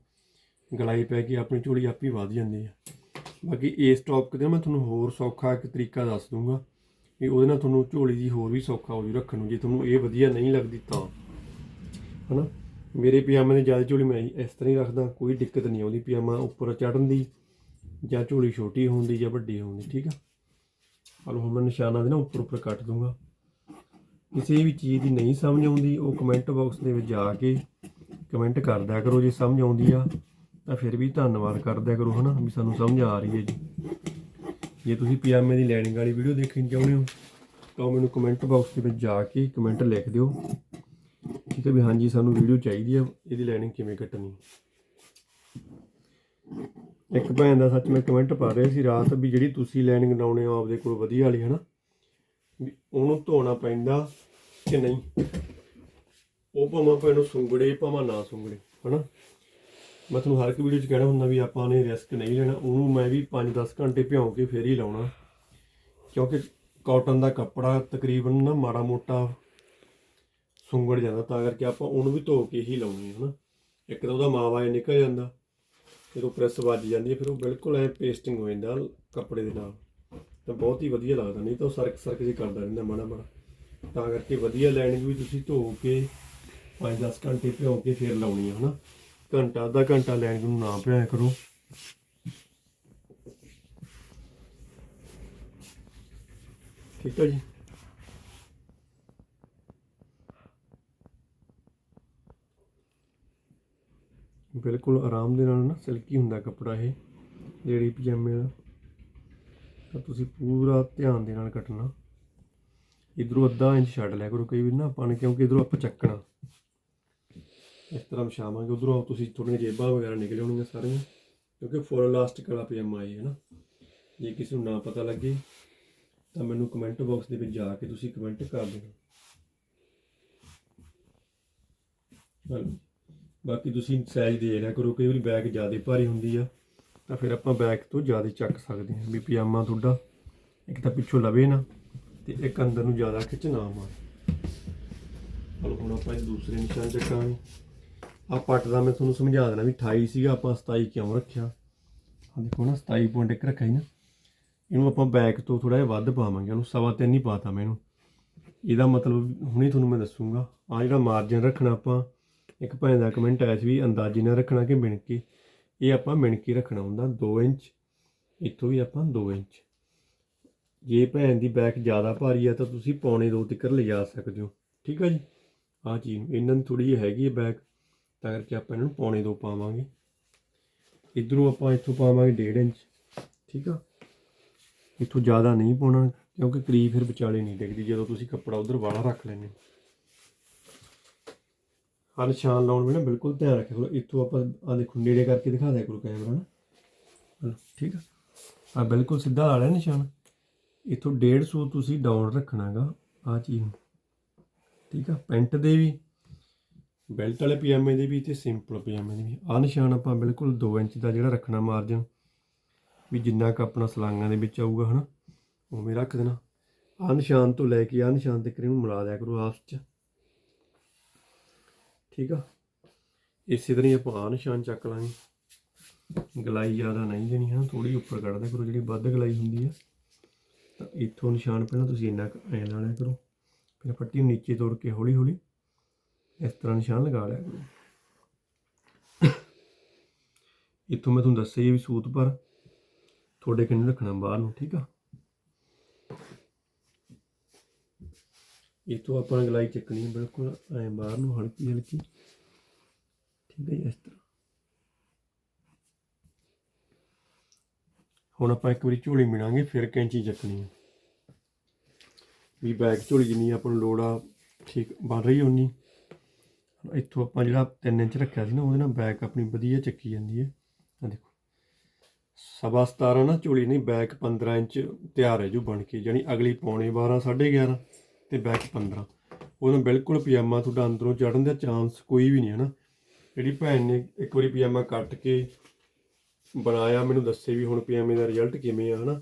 ਗਲਾਈ ਪੈ ਕੇ ਆਪਣੀ ਝੋਲੀ ਆਪੇ ਵਧ ਜਾਂਦੀ ਹੈ ਬਾਕੀ ਇਸ ਟੌਪਿਕ ਤੇ ਮੈਂ ਤੁਹਾਨੂੰ ਹੋਰ ਸੌਖਾ ਇੱਕ ਤਰੀਕਾ ਦੱਸ ਦੂੰਗਾ ਵੀ ਉਹਦੇ ਨਾਲ ਤੁਹਾਨੂੰ ਝੋਲੀ ਦੀ ਹੋਰ ਵੀ ਸੌਖਾ ਹੋ ਜੂ ਰੱਖਣ ਨੂੰ, ਜੇ ਤੁਹਾਨੂੰ ਇਹ ਵਧੀਆ ਨਹੀਂ ਲੱਗਦੀ ਤਾਂ। ਹਨਾ? ਮੇਰੇ ਪਜਾਮੇ ਦੀ ਜ਼ਿਆਦਾ ਝੋਲੀ ਮੈਂ ਇਸ ਤਰ੍ਹਾਂ ਹੀ ਰੱਖਦਾ, ਕੋਈ ਦਿੱਕਤ ਨਹੀਂ ਆਉਂਦੀ ਪਜਾਮਾ ਉੱਪਰ ਚੜਨ ਦੀ, ਜਾਂ ਝੋਲੀ ਛੋਟੀ ਹੋਣ ਦੀ ਜਾਂ ਵੱਡੀ ਹੋਣ ਦੀ, ਠੀਕ ਆ? ਹਲੋ ਹੁਣ ਮੈਂ ਨਿਸ਼ਾਨਾਂ ਦੇ ਨਾ ਉੱਪਰ ਉੱਪਰ ਕੱਟ ਦੂੰਗਾ। ਕਿਸੇ ਵੀ ਚੀਜ਼ ਦੀ ਨਹੀਂ ਸਮਝ ਆਉਂਦੀ, ਉਹ ਕਮੈਂਟ ਬਾਕਸ ਦੇ ਵਿੱਚ ਜਾ ਕੇ ਕਮੈਂਟ ਕਰ ਕਰੋ ਜੇ ਸਮਝ ਆਉਂਦੀ ਆ, ਤਾਂ ਫਿਰ ਵੀ ਧੰਨਵਾਦ ਕਰ ਦਿਆ ਕਰੋ, ਹਨਾ, ਵੀ ਸਾਨੂੰ ਸਮਝ ਆ ਰਹੀ ਹੈ ਜੀ। ਜੇ ਤੁਸੀਂ ਪਜਾਮੇ ਦੀ ਲੈਣਿੰਗ ਵਾਲੀ ਵੀਡੀਓ ਦੇਖਣੀ ਚਾਹੁੰਦੇ ਹੋ, ਤਾਂ ਮੈਨੂੰ ਕਮੈਂਟ ਬਾਕਸ ਦੇ ਵਿੱਚ ਜਾ ਕੇ ਕਮੈਂਟ ਲਿਖ ਦਿਓ। ਠੀਕ ਹੈ ਵੀ ਹਾਂਜੀ, ਸਾਨੂੰ ਵੀਡੀਓ ਚਾਹੀਦੀ ਆ, ਇਹਦੀ ਲੈਣਿੰਗ ਕਿਵੇਂ ਕੱਟਣੀ। ਇੱਕ ਭੈਣ ਦਾ ਸੱਚ ਮੈਂ ਕਮੈਂਟ ਪਾ ਰਿਹਾ ਸੀ ਰਾਤ, ਵੀ ਜਿਹੜੀ ਤੁਸੀਂ ਲੈਣਿੰਗ ਲਾਉਣੇ ਹੋ ਆਪਦੇ ਕੋਲ ਵਧੀਆ ਵਾਲੀ, ਹਨਾ, ਵੀ ਉਹਨੂੰ ਧੋਣਾ ਪੈਂਦਾ ਕਿ ਨਹੀਂ? ਉਹ ਭਾਵੇਂ ਆਪਾਂ ਇਹਨੂੰ ਸੁੰਗੜੇ, ਭਾਵੇਂ ਨਾ ਸੁੰਗੜੇ, ਹਨਾ? ਮੈਂ ਤੁਹਾਨੂੰ ਹਰ ਇੱਕ ਵੀਡੀਓ 'ਚ ਕਹਿਣਾ ਹੁੰਦਾ ਵੀ ਆਪਾਂ ਨੇ ਰਿਸਕ ਨਹੀਂ ਲੈਣਾ। ਉਹਨੂੰ ਮੈਂ ਵੀ 5-10 ਘੰਟੇ ਭਿਉਂ ਕੇ ਫੇਰ ਹੀ ਲਾਉਣਾ। ਕਿਉਂਕਿ ਕਾਟਨ ਦਾ ਕੱਪੜਾ ਤਕਰੀਬਨ ਨਾ ਮਾੜਾ ਮੋਟਾ ਸੁੰਗੜ ਜਾਂਦਾ, ਤਾਂ ਕਰਕੇ ਆਪਾਂ ਉਹਨੂੰ ਵੀ ਧੋ ਕੇ ਹੀ ਲਾਉਣੀ ਹੈ, ਹਨਾ? ਇੱਕ ਤਾਂ ਉਹਦਾ ਮਾਵਾ ਜਿਹਾ ਨਿਕਲ ਜਾਂਦਾ, ਫਿਰ ਉਹ ਪ੍ਰੈਸ ਵੱਜ ਜਾਂਦੀ ਹੈ, ਫਿਰ ਉਹ ਬਿਲਕੁਲ ਐ ਪੇਸਟਿੰਗ ਹੋ ਜਾਂਦਾ ਕੱਪੜੇ ਦੇ ਨਾਲ। ਤਾਂ ਬਹੁਤ ਹੀ ਵਧੀਆ ਲੱਗਦਾ, ਨਹੀਂ ਤਾਂ ਉਹ ਸਰਕ ਸਰਕ ਜਿਹੀ ਕਰਦਾ ਰਹਿੰਦਾ ਮਾੜਾ ਮਾੜਾ ਤਾਂ ਕਰਕੇ ਵਧੀਆ ਲੈਣਿੰਗ ਵੀ ਤੁਸੀਂ ਧੋ ਕੇ 5-10 ਘੰਟੇ ਭਿਓ ਕੇ ਫਿਰ ਲਾਉਣੀ ਹੈ ਹਨਾ? ਘੰਟਾ, ਅੱਧਾ ਘੰਟਾ ਲੈਣ ਨੂੰ ਨਾ ਭਿਆਇਆ ਕਰੋ। ਠੀਕ ਹੈ ਜੀ? ਬਿਲਕੁਲ ਆਰਾਮ ਦੇ ਨਾਲ ਨਾ ਸਿਲਕੀ ਹੁੰਦਾ ਕੱਪੜਾ ਇਹ, ਜਿਹੜੀ ਪਜਾਮੇ ਦਾ ਤਾਂ ਤੁਸੀਂ ਪੂਰਾ ਧਿਆਨ ਦੇ ਨਾਲ ਕੱਟਣਾ। ਇਧਰੋਂ ਅੱਧਾ ਇੰਚ ਛੱਡ ਲਿਆ ਕਰੋ ਕਈ ਵਾਰ ਨਾ ਆਪਾਂ ਨੇ, ਕਿਉਂਕਿ ਇਧਰੋਂ ਆਪਾਂ ਚੱਕਣਾ। ਇਸ ਤਰ੍ਹਾਂ ਵਿਛਾਵਾਂਗੇ, ਉਧਰੋਂ ਤੁਸੀਂ ਥੋੜੀਆਂ ਜੇਬਾਂ ਵਗੈਰਾ ਨਿਕਲ ਆਉਣਗੀਆਂ ਸਾਰੀਆਂ, ਕਿਉਂਕਿ ਫੁੱਲ ਇਲਾਸਟਿਕ ਵਾਲਾ ਪਜਾਮਾ ਇਹ ਹੈ ਨਾ। ਜੇ ਕਿਸੇ ਨੂੰ ਨਾ ਪਤਾ ਲੱਗੇ, ਤਾਂ ਮੈਨੂੰ ਕਮੈਂਟ ਬਾਕਸ ਦੇ ਵਿੱਚ ਜਾ ਕੇ ਤੁਸੀਂ ਕਮੈਂਟ ਕਰ ਦੇਣਾ। ਬਾਕੀ ਤੁਸੀਂ ਸਾਈਜ਼ ਦੇ ਲਿਆ ਕਰੋ, ਕਈ ਵਾਰੀ ਬੈਗ ਜ਼ਿਆਦਾ ਭਾਰੀ ਹੁੰਦੀ ਆ, ਤਾਂ ਫਿਰ ਆਪਾਂ ਬੈਗ ਤੋਂ ਜ਼ਿਆਦਾ ਚੱਕ ਸਕਦੇ ਹਾਂ, ਵੀ ਪਜਾਮਾ ਤੁਹਾਡਾ ਇੱਕ ਤਾਂ ਪਿੱਛੋਂ ਲਵੇ ਨਾ। ਤੇ ਇੱਕ ਅੰਦਰ ਨੂੰ ਜ਼ਿਆਦਾ ਖਿੱਚ ਨਾ ਮਾਰੇ ਹਲੋ ਹੁਣ ਆਪਾਂ ਇਹ ਦੂਸਰੇ ਨਿਸ਼ਾਨ ਚੱਕਾਂਗੇ। ਆ ਪੱਟ ਦਾ ਮੈਂ ਤੁਹਾਨੂੰ ਸਮਝਾ ਦੇਣਾ ਵੀ 28 ਸੀਗਾ, ਆਪਾਂ 27 ਕਿਉਂ ਰੱਖਿਆ? ਆ ਦੇਖੋ ਨਾ 27.1 ਰੱਖਿਆ ਸੀ ਨਾ। ਇਹਨੂੰ ਆਪਾਂ ਬੈਕ ਤੋਂ ਥੋੜਾ ਜਿਹਾ ਵੱਧ ਪਾਵਾਂਗੇ ਉਹਨੂੰ ਸਵਾ ਤਿੰਨ ਹੀ ਪਾਤਾ ਮੈਂ ਇਹਨੂੰ। ਇਹਦਾ ਮਤਲਬ ਹੁਣੇ ਤੁਹਾਨੂੰ ਮੈਂ ਦੱਸੂਗਾ। ਆ ਜਿਹੜਾ ਮਾਰਜਨ ਰੱਖਣਾ ਆਪਾਂ, ਇੱਕ ਭੈਣ ਦਾ ਕਮੈਂਟ ਆਇਆ ਸੀ ਵੀ ਅੰਦਾਜ਼ੇ ਨਾਲ ਰੱਖਣਾ ਕਿ ਮਿਣ ਕੇ ਇਹ ਆਪਾਂ ਮਿਣ ਕੇ ਰੱਖਣਾ ਹੁੰਦਾ 2 ਇੰਚ। ਇੱਥੋਂ ਵੀ ਆਪਾਂ 2 ਇੰਚ। ਜੇ ਭੈਣ ਦੀ ਬੈਕ ਜ਼ਿਆਦਾ ਭਾਰੀ ਆ ਤਾਂ ਤੁਸੀਂ ਪੌਣੇ 2 ਤੱਕ ਲਿਜਾ ਸਕਦੇ ਹੋ। ਠੀਕ ਆ ਜੀ? ਆਹ ਚੀਜ਼, ਇਹਨਾਂ ਨੂੰ ਥੋੜੀ ਜਿਹੀ ਹੈਗੀ ਹੈ ਬੈਕ ਤਾਂ ਕਰਕੇ ਆਪਾਂ ਇਹਨਾਂ ਨੂੰ ਪੌਣੇ 2 ਪਾਵਾਂਗੇ। ਇਧਰੋਂ ਆਪਾਂ ਇੱਥੋਂ ਪਾਵਾਂਗੇ 1.5 ਇੰਚ। ਠੀਕ ਆ? ਇੱਥੋਂ ਜ਼ਿਆਦਾ ਨਹੀਂ ਪਾਉਣਾ, ਕਿਉਂਕਿ ਕਰੀਬ ਫਿਰ ਵਿਚਾਲੇ ਨਹੀਂ ਡਿੱਗਦੀ, ਜਦੋਂ ਤੁਸੀਂ ਕੱਪੜਾ ਉਧਰ ਵਾਲਾ ਰੱਖ ਲੈਂਦੇ ਹੋ। ਨਿਸ਼ਾਨ ਲਾਉਣ ਵੇਲੇ ਨਾ ਬਿਲਕੁਲ ਧਿਆਨ ਰੱਖਿਆ ਕਰੋ। ਇੱਥੋਂ ਆਪਾਂ ਆ ਦੇਖੋ, ਨੇੜੇ ਕਰਕੇ ਦਿਖਾ ਦਿਆ ਕਰੋ ਕੈਮਰਾ ਨਾ। ਹਲੋ ਠੀਕ ਆ? ਆ ਬਿਲਕੁਲ ਸਿੱਧਾ ਲਾ ਲਿਆ ਨਿਸ਼ਾਨ। ਇੱਥੋਂ 150 ਤੁਸੀਂ ਡਾਊਨ ਰੱਖਣਾਗਾ ਆ ਚੀਜ਼ ਨੂੰ। ਠੀਕ ਆ? ਪੈਂਟ ਦੇ ਵੀ ਬੈਲਟ ਵਾਲੇ ਪਜਾਮੇ ਦੇ ਵੀ ਤੇ ਸਿੰਪਲ ਪਜਾਮੇ ਦੇ ਵੀ। ਆ ਨਿਸ਼ਾਨ ਆਪਾਂ ਬਿਲਕੁਲ 2 ਇੰਚ ਦਾ ਜਿਹੜਾ ਰੱਖਣਾ ਮਾਰਜਨ ਵੀ ਜਿੰਨਾ ਕ ਆਪਣਾ ਸਲਾਂਗਾਂ ਦੇ ਵਿੱਚ ਆਊਗਾ, ਹਨਾ? ਉਵੇਂ ਰੱਖ ਦੇਣਾ। ਆਹ ਨਿਸ਼ਾਨ ਤੋਂ ਲੈ ਕੇ, ਆਹ ਨਿਸ਼ਾਨ ਤੱਕ ਇਹਨੂੰ ਮਿਲਾ ਦਿਆ ਕਰੋ ਆਪਸ ਚ। ਠੀਕ ਆ? ਇਸੇ ਤਰ੍ਹਾਂ ਹੀ ਆਪਾਂ ਆਹ ਨਿਸ਼ਾਨ ਚੱਕ ਲਾਂਗੇ। ਗਲਾਈ ਜ਼ਿਆਦਾ ਨਹੀਂ ਦੇਣੀ ਹੈ ਥੋੜੀ ਉੱਪਰ ਕੱਢ ਦਿਆ ਕਰੋ, ਜਿਹੜੀ ਵੱਧ ਗਲਾਈ ਹੁੰਦੀ ਆ। ਤਾਂ ਇੱਥੋਂ ਨਿਸ਼ਾਨ ਪਹਿਲਾਂ ਤੁਸੀਂ ਇੰਨਾ ਕੁ ਐਂ ਲਿਆ ਕਰੋ। ਫਿਰ ਪੱਟੀ ਨੂੰ ਨੀਚੇ ਤੋੜ ਕੇ ਹੌਲੀ ਹੌਲੀ ਇਸ ਤਰ੍ਹਾਂ ਨਿਸ਼ਾਨ ਲਗਾ ਲਿਆ ਕਰੋ। ਇੱਥੋਂ ਮੈਂ ਤੁਹਾਨੂੰ ਦੱਸਿਆ ਹੀ ਵੀ ਸੂਤ ਪਰ ਤੁਹਾਡੇ ਕਿੰਨੇ ਰੱਖਣਾ ਬਾਹਰ ਨੂੰ ਠੀਕ ਆ? ਇੱਥੋਂ ਆਪਾਂ ਗਲਾਈ ਚੱਕਣੀ ਬਿਲਕੁਲ ਐਂ ਬਾਹਰ ਨੂੰ ਹਲਕੀ ਹਲਕੀ ਠੀਕ ਹੈ ਜੀ, ਇਸ ਤਰ੍ਹਾਂ। ਹੁਣ ਆਪਾਂ ਇੱਕ ਵਾਰੀ ਝੋਲੀ ਮਿਣਾਂਗੇ ਫਿਰ ਕੈਂਚੀ ਚੱਕਣੀ ਹੈ ਵੀ ਬੈਕ ਝੋਲੀ ਜਿੰਨੀ ਆਪਾਂ ਨੂੰ ਲੋੜ ਆ, ਠੀਕ ਬਣ ਰਹੀ ਉਨੀ ਇੱਥੋਂ ਆਪਾਂ ਜਿਹੜਾ 3 ਇੰਚ ਰੱਖਿਆ ਸੀ ਨਾ, ਉਹਦੇ ਨਾਲ ਬੈਕ ਆਪਣੀ ਵਧੀਆ ਚੱਕੀ ਜਾਂਦੀ ਹੈ ਆ ਦੇਖੋ। ਸਵਾ 17 ਨਾ ਝੋਲੀ ਨਹੀਂ ਬੈਕ 15 ਇੰਚ ਤਿਆਰ ਹੈ ਜੋ ਬਣ ਕੇ ਜਾਨੀ ਅਗਲੀ ਪੌਣੇ 12 11.5 ਤੇ ਬੈਕ 15 ਉਹਨੂੰ ਬਿਲਕੁਲ ਪਜਾਮਾ ਤੁਹਾਡਾ ਅੰਦਰੋਂ ਚੜਨ ਦਾ ਚਾਂਸ ਕੋਈ ਵੀ ਨਹੀਂ ਹੈ ਨਾ। ਜਿਹੜੀ ਭੈਣ ਨੇ ਇੱਕ ਵਾਰੀ ਪਜਾਮਾ ਕੱਟ ਕੇ ਬਣਾਇਆ, ਮੈਨੂੰ ਦੱਸੇ ਵੀ ਹੁਣ ਪਜਾਮੇ ਦਾ ਰਿਜ਼ਲਟ ਕਿਵੇਂ ਆ, ਹਨਾ?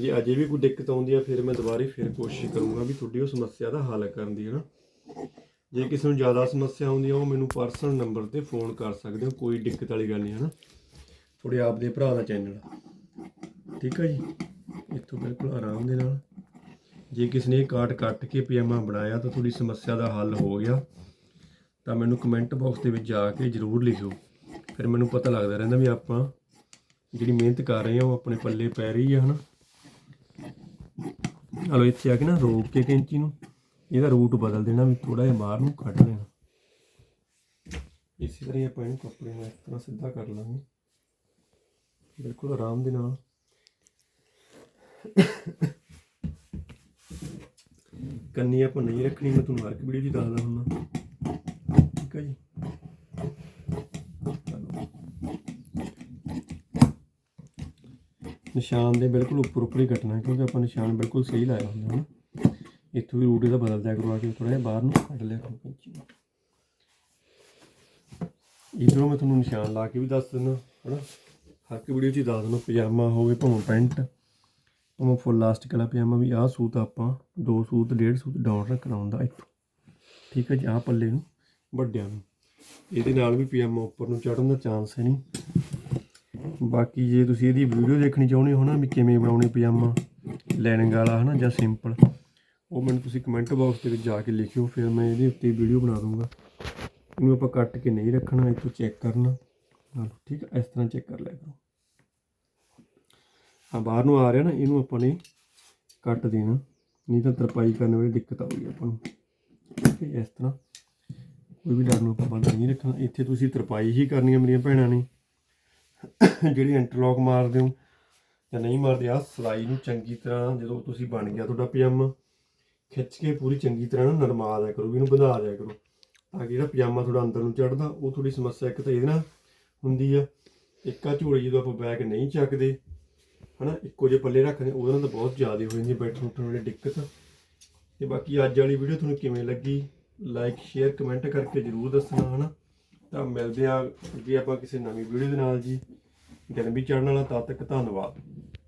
ਜੇ ਅਜੇ ਵੀ ਕੋਈ ਦਿੱਕਤ ਆਉਂਦੀ ਆ, ਫਿਰ ਮੈਂ ਦੁਬਾਰੇ ਫਿਰ ਕੋਸ਼ਿਸ਼ ਕਰੂੰਗਾ ਵੀ ਤੁਹਾਡੀ ਉਹ ਸਮੱਸਿਆ ਦਾ ਹੱਲ ਕਰਨ ਦੀ, ਹਨਾ? ਜੇ ਕਿਸੇ ਨੂੰ ਜ਼ਿਆਦਾ ਸਮੱਸਿਆ ਆਉਂਦੀ ਆ, ਉਹ ਮੈਨੂੰ ਪਰਸਨਲ ਨੰਬਰ ਤੇ ਫੋਨ ਕਰ ਸਕਦੇ ਹੋ, ਕੋਈ ਦਿੱਕਤ ਵਾਲੀ ਗੱਲ ਨਹੀਂ, ਹਨਾ? ਤੁਹਾਡੇ ਆਪ ਦੇ ਭਰਾ ਦਾ ਚੈਨਲ ਠੀਕ ਆ ਜੀ? ਇੱਥੋਂ ਬਿਲਕੁਲ ਆਰਾਮ ਦੇ ਨਾਲ। ਜੇ ਕਿਸੇ ਨੇ ਇਹ ਕਾਟ ਕੱਟ ਕੇ ਪਜਾਮਾ ਬਣਾਇਆ, ਤਾਂ ਤੁਹਾਡੀ ਸਮੱਸਿਆ ਦਾ ਹੱਲ ਹੋ ਗਿਆ। ਤਾਂ ਮੈਨੂੰ ਕਮੈਂਟ ਬਾਕਸ ਦੇ ਵਿੱਚ ਜਾ ਕੇ ਜਰੂਰ ਲਿਖਿਓ। ਫਿਰ ਮੈਨੂੰ ਪਤਾ ਲੱਗਦਾ ਰਹਿੰਦਾ ਵੀ ਆਪਾਂ ਜਿਹੜੀ ਮਿਹਨਤ ਕਰ ਰਹੇ ਆ, ਉਹ ਆਪਣੇ ਪੱਲੇ ਪੈ ਰਹੀ ਆ, ਹਨਾ। ਹਲੋ ਇੱਥੇ ਆ ਕੇ ਨਾ ਰੋਕ ਕੇ ਕੈਂਚੀ ਨੂੰ, ਇਹਦਾ ਰੂਟ ਬਦਲ ਦੇਣਾ ਵੀ ਥੋੜਾ ਜਿਹਾ ਬਾਹਰ ਨੂੰ ਕੱਢ ਦੇਣਾ ਇਸੇ ਤਰ੍ਹਾਂ ਹੀ ਆਪਾਂ ਇਹਨੂੰ ਕੱਪੜੇ ਨਾਲ ਇਸ ਤਰ੍ਹਾਂ ਸਿੱਧਾ ਕਰ ਲਾਂਗੇ। ਬਿਲਕੁਲ ਆਰਾਮ ਦੇ ਨਾਲ। ਕੰਨੀ ਆਪਾਂ ਨਹੀਂ ਰੱਖਣੀ, ਮੈਂ ਤੁਹਾਨੂੰ ਹਰ ਇੱਕ ਵੀਡੀਓ 'ਚ ਦੱਸਦਾ ਹੁੰਦਾ। ਠੀਕ ਹੈ ਜੀ? ਨਿਸ਼ਾਨ ਦੇ ਬਿਲਕੁਲ ਉੱਪਰ ਉੱਪਰ ਹੀ ਕੱਟਣਾ, ਕਿਉਂਕਿ ਆਪਾਂ ਨਿਸ਼ਾਨ ਬਿਲਕੁਲ ਸਹੀ ਲਾਇਆ ਹੁੰਦਾ ਹੈ ਨਾ ਇੱਥੋਂ ਵੀ ਰੂਟ ਇਹਦਾ ਬਦਲ ਦਿਆ ਕਰੋ, ਆ ਕੇ ਥੋੜਾ ਜਿਹਾ ਬਾਹਰ ਨੂੰ, ਕੱਢ ਲਿਆ ਕਰੋ ਕੈਂਚੀ ਨੂੰ। ਇਧਰੋਂ ਮੈਂ ਤੁਹਾਨੂੰ ਨਿਸ਼ਾਨ ਲਾ ਕੇ ਵੀ ਦੱਸ ਦਿੰਦਾ, ਹਨਾ। ਹਰ ਇੱਕ ਵੀਡੀਓ 'ਚ ਹੀ ਦੱਸ ਦਿੰਦਾ, ਪਜਾਮਾ ਹੋਵੇ ਭਾਵੇਂ ਪੈਂਟ, ਭਾਵੇਂ ਫੁੱਲ ਲਾਸਟਿਕ ਵਾਲਾ ਪਜਾਮਾ ਵੀ, ਆਹ ਸੂਤ ਆਪਾਂ ਦੋ ਸੂਤ, ਡੇਢ ਸੂਤ ਡਾਊਨ ਰੱਖਣਾ ਹੁੰਦਾ ਇੱਥੋਂ। ਠੀਕ ਹੈ ਜੀ, ਆਹ ਪੱਲੇ ਨੂੰ, ਵੱਡਿਆਂ ਨੂੰ। ਇਹਦੇ ਨਾਲ ਵੀ ਪਜਾਮਾ ਉੱਪਰ ਨੂੰ ਚੜਨ ਦਾ ਚਾਂਸ ਹੈ ਨਹੀਂ। ਬਾਕੀ ਜੇ ਤੁਸੀਂ ਇਹਦੀ ਵੀਡੀਓ ਦੇਖਣੀ ਚਾਹੁੰਦੇ ਹੋ ਨਾ ਵੀ ਕਿਵੇਂ ਬਣਾਉਣੇ ਪਜਾਮਾ ਲਾਈਨਿੰਗ ਵਾਲਾ ਹਨਾ ਜਾਂ ਸਿੰਪਲ ਉਹ ਮੈਨੂੰ ਤੁਸੀਂ ਕਮੈਂਟ ਬਾਕਸ ਦੇ ਵਿੱਚ ਜਾ ਕੇ ਲਿਖਿਓ, ਫਿਰ ਮੈਂ ਇਹਦੇ ਉੱਤੇ ਵੀਡੀਓ ਬਣਾ ਦੂੰਗਾ ਇਹਨੂੰ ਆਪਾਂ ਕੱਟ ਕੇ ਨਹੀਂ ਰੱਖਣਾ ਇੱਥੋਂ ਚੈੱਕ ਕਰਨਾ। ਹਾਂ ਠੀਕ ਹੈ ਇਸ ਤਰ੍ਹਾਂ ਚੈੱਕ ਕਰ ਲਿਆ ਕਰੋ। ਆ ਬਾਹਰ ਨੂੰ ਆ ਰਿਹਾ ਨਾ, ਇਹਨੂੰ ਆਪਾਂ ਨੇ ਕੱਟ ਦੇਣਾ। ਨਹੀਂ ਤਾਂ ਤਰਪਾਈ ਕਰਨ ਵੇਲੇ ਦਿੱਕਤ ਆਊਗੀ ਆਪਾਂ ਨੂੰ। ਠੀਕ ਹੈ ਇਸ ਤਰ੍ਹਾਂ। ਕੋਈ ਵੀ ਡਰ ਨੂੰ ਆਪਾਂ ਬੰਦ ਨਹੀਂ ਰੱਖਣਾ। ਇੱਥੇ ਤੁਸੀਂ ਤਰਪਾਈ ਹੀ ਕਰਨੀ ਹੈ ਮੇਰੀਆਂ ਭੈਣਾਂ ਨੇ। ਜਿਹੜੀ ਇੰਟਰਲੌਕ ਮਾਰਦੇ ਹੋ ਜਾਂ ਨਹੀਂ ਮਾਰਦੇ ਆ ਸਲਾਈ ਨੂੰ ਚੰਗੀ ਤਰ੍ਹਾਂ ਜਦੋਂ ਤੁਸੀਂ ਬਣ ਗਿਆ ਤੁਹਾਡਾ ਪਜਾਮਾ, ਖਿੱਚ ਕੇ ਪੂਰੀ ਚੰਗੀ ਤਰ੍ਹਾਂ ਨਾ ਨਰਮਾ ਦਿਆ ਕਰੋ, ਵੀ ਇਹਨੂੰ ਵਧਾ ਦਿਆ ਕਰੋ, ਤਾਂ ਕਿ ਜਿਹੜਾ ਪਜਾਮਾ ਤੁਹਾਡਾ ਅੰਦਰ ਨੂੰ ਚੜਦਾ ਉਹ ਥੋੜੀ ਸਮੱਸਿਆ ਇੱਕ ਤਾਂ ਇਹਦੇ ਨਾਲ ਹੁੰਦੀ ਆ, ਇੱਕ ਆ ਝੋਲੀ ਜਦੋਂ ਆਪਾਂ ਬੈਗ ਨਹੀਂ ਚੱਕਦੇ, ਹਨਾ, ਇੱਕੋ ਜਿਹੇ ਪੱਲੇ ਰੱਖਦੇ, ਉਹਦੇ ਨਾਲ ਤਾਂ ਬਹੁਤ ਜ਼ਿਆਦਾ ਹੋ ਜਾਂਦੀ ਹੈ ਬੈਠਣ ਉੱਠਣ ਵਾਲੀ ਦਿੱਕਤ। ਤੇ ਬਾਕੀ ਅੱਜ ਵਾਲੀ ਵੀਡੀਓ ਤੁਹਾਨੂੰ ਕਿਵੇਂ ਲੱਗੀ ਲਾਈਕ ਸ਼ੇਅਰ ਕਮੈਂਟ ਕਰਕੇ ਜਰੂਰ ਦੱਸਣਾ, ਹਨਾ। ਤਾਂ ਮਿਲਦੇ ਆ ਅੱਗੇ ਆਪਾਂ ਕਿਸੇ ਨਵੀਂ ਵੀਡੀਓ ਦੇ ਨਾਲ ਜੀ। ਦਿਨ ਵੀ ਚੜਨ ਵਾਲਾ ਤਦ ਤੱਕ ਧੰਨਵਾਦ।